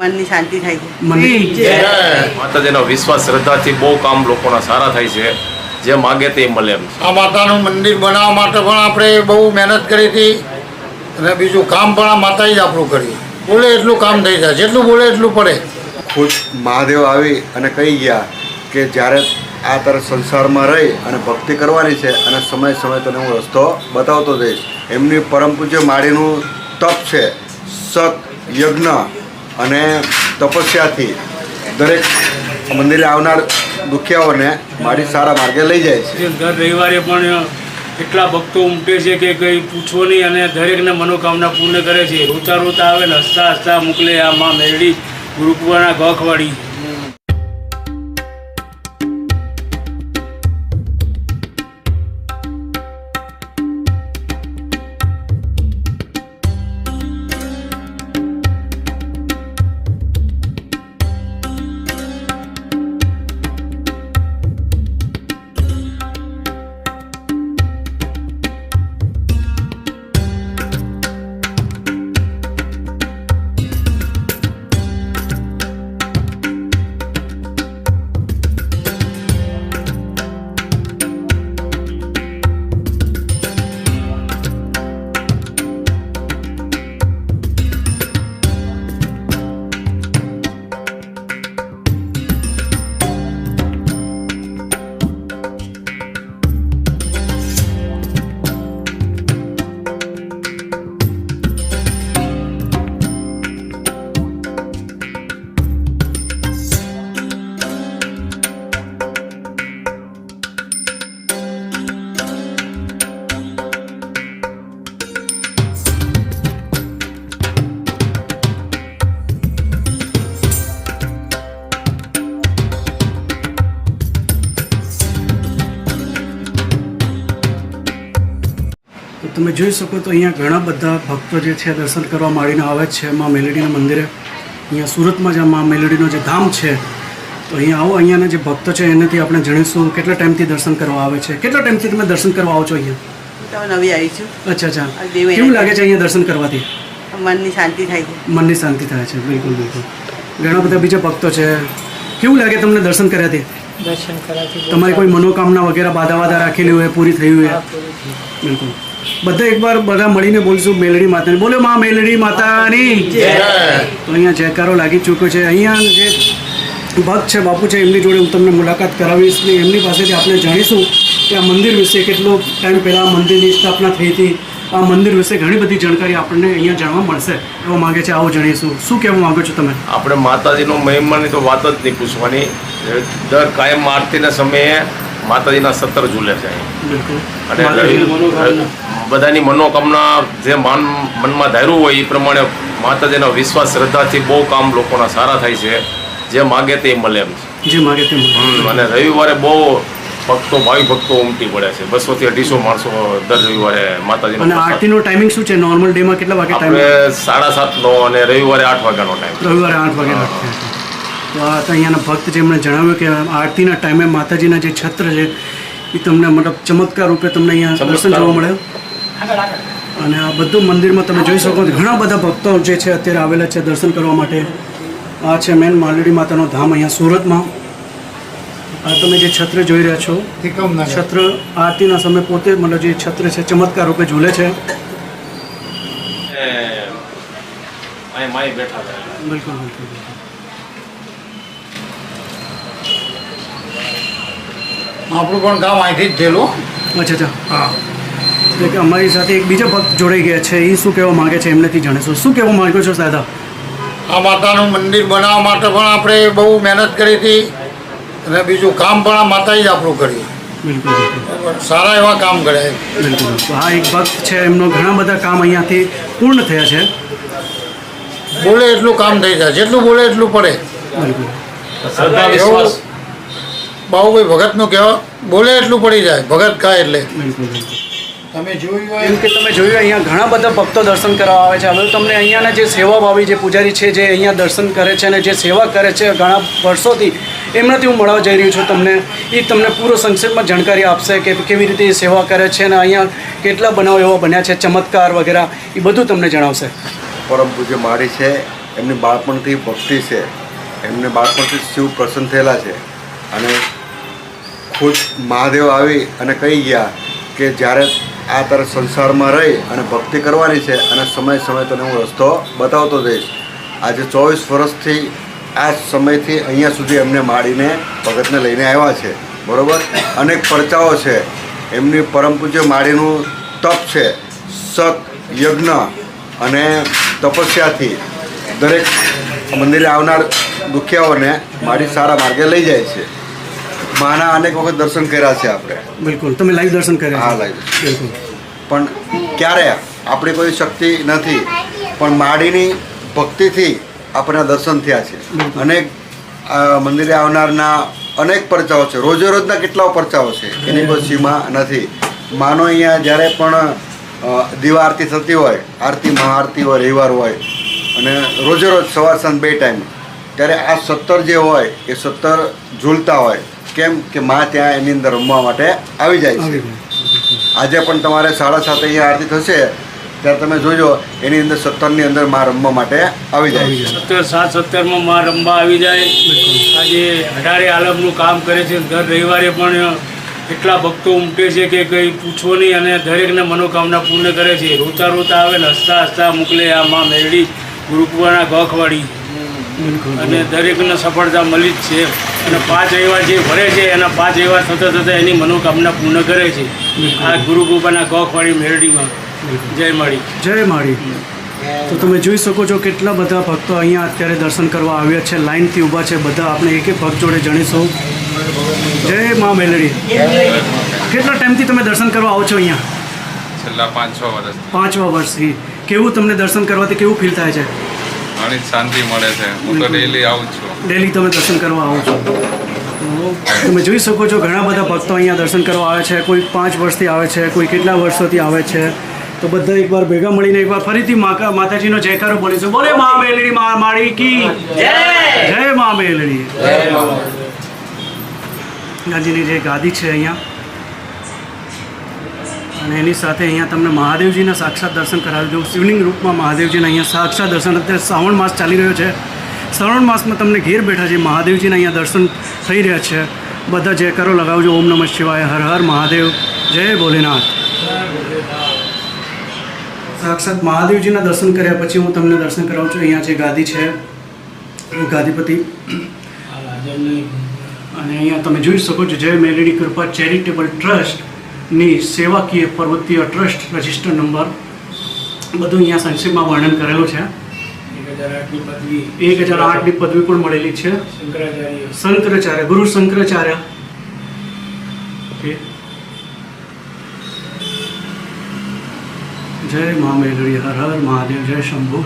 મનની શાંતિ થાય છે. માતાજીનો વિશ્વાસ શ્રદ્ધાથી બહુ કામ લોકોના સારા થાય છે. જે માગે તે મળે એમ આ માતાનું મંદિર બનાવવા માટે પણ આપણે બહુ મહેનત કરી હતી. અને બીજું કામ પણ આ માતાએ જ આપણું કર્યું. બોલે એટલું કામ થઈ જાય. જેટલું બોલે એટલું પડે. ખુદ મહાદેવ આવી અને કહી ગયા કે જ્યારે આ તારે સંસારમાં રહી અને ભક્તિ કરવાની છે અને સમય સમય તને હું રસ્તો બતાવતો જઈશ. એમની પરમ પૂજ્ય માળીનું તપ છે. સત યજ્ઞ અને તપસ્યાથી દરેક મંદિરે આવનાર દુખિયાઓને મારી સારા માર્ગે લઈ જાય છે. દર રવિવારે પણ એટલા ભક્તો ઉમટે છે કે કંઈ પૂછવો નહીં અને દરેકને મનોકામના પૂર્ણ કરે છે. રોતા રોતા આવે ને હસતા હસતા મોકલે આ મા મેરડી ગુરુકુવાના ગોખવાડી. તમે જોઈ શકો તો અહીંયા ઘણા બધા ભક્તો જે છે દર્શન કરવા માંડીને આવે છે મા મેલેડીના મંદિરે. અહીંયા સુરતમાં જ મા મેલેડીનો જે ધામ છે તો અહીંયા આવો અહીંયાના જે ભક્તો છે એનાથી આપણે જાણીશું કેટલા ટાઈમથી દર્શન કરવા આવે છે. કેટલા ટાઈમથી તમે દર્શન કરવા આવો છો અહીંયા? નવી આવી છું. અચ્છા અચ્છા. કેવું લાગે છે અહીંયા દર્શન કરવાથી? મનની શાંતિ થાય છે. મનની શાંતિ થાય છે બિલકુલ બિલકુલ. ઘણા બધા બીજા ભક્તો છે. કેવું લાગે તમને દર્શન કર્યાથી? દર્શન કર્યાથી તમારી કોઈ મનોકામના વગેરે બાધા વાધા રાખેલી હોય પૂરી થઈ હોય. બિલકુલ. બધા એકવાર બધા મળીને બોલશું મેલડી માતાની. બોલો માં મેલડી માતાની. તો અહીંયા જયકારો લાગી ચૂક્યો છે. અહીંયા જે ભક્ત છે બાપુ છે એમની જોડે હું તમને મુલાકાત કરાવીશ ને એમની પાસેથી આપણે જાણીશું કે આ મંદિર વિશે કેટલો ટાઈમ પહેલાં આ મંદિરની સ્થાપના થઈ હતી. આ મંદિર વિશે ઘણી બધી જાણકારી આપણને અહીંયા જાણવા મળશે એવો માગે છે. આવો જાણીશું. શું કહેવા માંગો છો તમે? આપણે માતાજીનો મહિમાની તો વાત જ નહીં પૂછવાની. દર કાયમ આરતીના સમયે માતાજીના સત્તર ઝૂલે છે અને બધાની મનોકામના જે માન મનમાં ધાર્યું હોય એ પ્રમાણે માતાજીના વિશ્વાસ શ્રદ્ધાથી બહુ કામ લોકોના સારા થાય છે. જે માગે તે મળે એમ છે. જે માગે તે અને રવિવારે બહુ ભક્તો ભાવિ ભક્તો ઉમટી પડે છે. બસો થી અઢીસો માણસો દર રવિવારે અને માતાજીનો આરતીનો ટાઈમિંગ શું છે? નોર્મલ ડેમાં કેટલા વાગે ટાઈમ સાડા સાડા સાતનો અને રવિવારે આઠ વાગ્યાનો ટાઈમ રવિવારે આઠ વાગે અહીંયાના ભક્ત જેમણે જણાવ્યું કે આરતીના ટાઈમે માતાજીના જે છત્ર છે એ તમને મતલબ ચમત્કાર રૂપે તમને અહીંયા દર્શન જોવા મળે અને આ બધું મંદિરમાં તમે જોઈ શકો છો. ઘણા બધા ભક્તો જે છે અત્યારે આવેલા છે દર્શન કરવા માટે. આ છે મેન માલડી માતાનો ધામ અહીંયા સુરતમાં. આ તમે જે છત્ર જોઈ રહ્યા છો છત્ર આરતીના સમયે પોતે મતલબ જે છત્ર છે ચમત્કાર રૂપે ઝૂલે છે. બિલકુલ બિલકુલ. આપણું પણ કામ અહીંથી જ થયેલું. અચ્છા અચ્છા. હા. એટલે કે અમારી સાથે એક બીજા ભક્ત જોડાઈ ગયા છે. એ શું કહેવા માંગે છે એમનેથી જાણીશું. શું કહેવા માગો છો દાદા આ માતાનું મંદિર બનાવવા માટે પણ આપણે બહુ મહેનત કરી હતી. અને બીજું કામ પણ આ માતાએ જ આપણું કર્યું. બિલકુલ બિલકુલ. સારા એવા કામ કર્યા બિલકુલ તો આ એક ભક્ત છે એમનો ઘણા બધા કામ અહીંયાથી પૂર્ણ થયા છે. બોલે એટલું કામ થઈ જાય. જેટલું બોલે એટલું પડે. બિલકુલ. બાહુભાઈ ભગતનું કહેવા બોલે એટલું પડી જાય ભગત ગાય એટલે. તમે જોયું હોય એમ કે તમે જોયું અહીંયા ઘણા બધા ભક્તો દર્શન કરવા આવે છે. હવે તમને અહીંયાના જે સેવા ભાવી જે પૂજારી છે જે અહીંયા દર્શન કરે છે અને જે સેવા કરે છે ઘણા વર્ષોથી એમનાથી હું મળવા જઈ રહ્યું છું તમને. એ તમને પૂરો સંક્ષેપમાં જાણકારી આપશે કે કેવી રીતે એ સેવા કરે છે અને અહીંયા કેટલા બનાવ એવા બન્યા છે ચમત્કાર વગેરે એ બધું તમને જણાવશે. પરમ પૂજ્ય મારી છે એમની બાળપણથી ભક્તિ છે. એમને બાળપણથી શિવ પ્રસન્ન થયેલા છે. અને ખુદ મહાદેવ આવી અને કહી ગયા કે જ્યારે આ તારે સંસારમાં રહી અને ભક્તિ કરવાની છે અને સમય સમય તને હું રસ્તો બતાવતો જઈશ. આજે ચોવીસ વર્ષથી આ સમયથી અહીંયા સુધી એમને માળીને ભગતને લઈને આવ્યા છે. બરાબર? અનેક પરચાઓ છે. એમની પરમ પૂજ્ય માળીનું તપ છે. સત, યજ્ઞ અને તપસ્યાથી દરેક મંદિરે આવનાર દુખિયાઓને માડી સારા માર્ગે લઈ જાય છે. માના અનેક વખત દર્શન કર્યા છે આપણે. બિલકુલ. તમે લાઈવ દર્શન કર્યા હા લાઈવ બિલકુલ. પણ ક્યારે? આપણી કોઈ શક્તિ નથી. પણ માડીની ભક્તિથી આપણા દર્શન થયા છે. અનેક આ મંદિરે આવનારના અનેક પરચાઓ છે. રોજે રોજના કેટલાઓ પરચાઓ છે? એની કોઈ સીમા નથી. માનો અહીંયા જ્યારે પણ દીવા આરતી થતી હોય આરતી મહાઆરતી હોય રવિવાર હોય અને રોજે રોજ સવાર સાંજ બે ટાઈમ ત્યારે આ સત્તર જે હોય એ સત્તર ઝૂલતા હોય કેમ કે માં ત્યાં એની અંદર રમવા માટે આવી જાય છે. આજે પણ તમારે સાડા સાત અહીંયા આરતી થશે ત્યારે તમે જોજો એની અંદર સત્તરની અંદરમાં રમવા માટે આવી જાય સત્તર સાત સત્તરમાં માં રમવા આવી જાય. આજે અઢારે આલમનું કામ કરે છે દર રવિવારે પણ એટલા ભક્તો ઉમટે છે કે કંઈ પૂછો નહીં અને દરેકને મનોકામના પૂર્ણ કરે છે. રોતા રોતા આવે ને હસતા હસતા મોકલે આ માં મેરડી ગુરુકુવાના ગોખવાડી અને દરેકને સફળતા મળી જ છે. અને પાંચ એવા જે ભરે છે એના પાંચ એવા થતાં થતાં એની મનોકામના પૂર્ણ કરે છે. આ ગુરુ ગોપાના કોખવાડી મેરડીમાં. જય માળી. જય માળી. તો તમે જોઈ શકો છો કેટલા બધા ભક્તો અહીંયા અત્યારે દર્શન કરવા આવ્યા છે. લાઇનથી ઊભા છે બધા. આપણે એક એક ભક્ત જોડે જણીશું. જય મા મેલડી. કેટલા ટાઈમથી તમે દર્શન કરવા આવો છો અહીંયા? છેલ્લા પાંચ છ વર્ષ પાંચમા વર્ષથી. કેવું તમને દર્શન કરવાથી કેવું ફીલ થાય છે? ઘણી જ શાંતિ મળે છે. હું તો ડેલી આવું છું. ડેલી તમે દર્શન કરવા આવો છો. તમે જોઈ શકો છો ઘણા બધા ભક્તો અહીંયા દર્શન કરવા આવે છે. કોઈ પાંચ વર્ષથી આવે છે કોઈ કેટલા વર્ષોથી આવે છે. તો બધા એકવાર ભેગા મળીને એકવાર ફરીથી માતા માતાજીનો જયકારો બોલીશું. બોલે મા મેલડી મા માળી કી. જય! મા મેલડી. ગાંધીની જે ગાદી છે અહીંયા અને એની સાથે અહીંયા તમને મહાદેવજીના સાક્ષાત દર્શન કરાવી દઉં. શિવલિંગ રૂપમાં મહાદેવજીના અહીંયા સાક્ષાત દર્શન. અત્યારે શ્રાવણ માસ ચાલી રહ્યો છે. શ્રાવણ માસમાં તમને ઘેર બેઠા છે મહાદેવજીના અહીંયા દર્શન થઈ રહ્યા છે, બધા જયકારો લગાવજો. ઓમ નમઃ શિવાય. હર હર મહાદેવ. જય ભોલેનાથ. સાક્ષાત મહાદેવજીના દર્શન કર્યા પછી હું તમને દર્શન કરાવું છું. અહીંયા જે ગાદી છે ગાદીપતિ. અને અહીંયા તમે જોઈ શકો છો, જય મેલેડી કૃપા ચેરિટેબલ ટ્રસ્ટની સેવાકીય પર્વતીય ટ્રસ્ટ રજિસ્ટર નંબર બધું અહીંયા સંક્ષિપ્તમાં વર્ણન કરેલું છે. એક હજાર આઠની પદવી પણ મળેલી છે. શંકરાચાર્ય ગુરુ શંકરાચાર્ય. જય મા મેલડી હર હર મહાદેવ જય શંભુ.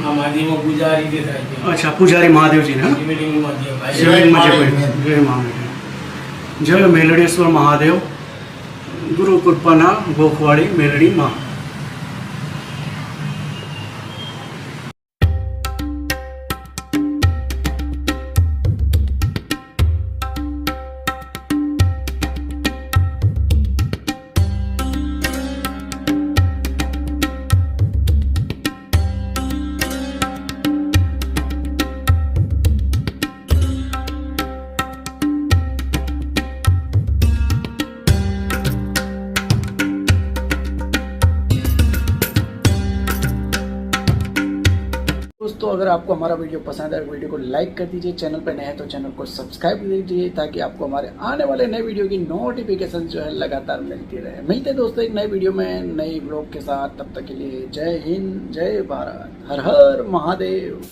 અચ્છા પૂજારી મહાદેવજી ને શિવલિંગમાં જે ભાઈ. શિવલિંગમાં જે કોઈ જય મા જય મેલડેશ્વર મહાદેવ. ગુરુ કૃપાના ગોખવાડી મેલડી आपको हमारा वीडियो पसंद आए वीडियो को लाइक कर दीजिए, चैनल पर नए हैं तो चैनल को सब्सक्राइब कर दीजिए ताकि आपको हमारे आने वाले नए वीडियो की नोटिफिकेशन जो है लगातार मिलती रहे। मिलते हैं दोस्तों एक नए वीडियो में, नए ब्लॉग के साथ। तब तक के लिए जय हिंद, जय भारत। हर हर महादेव।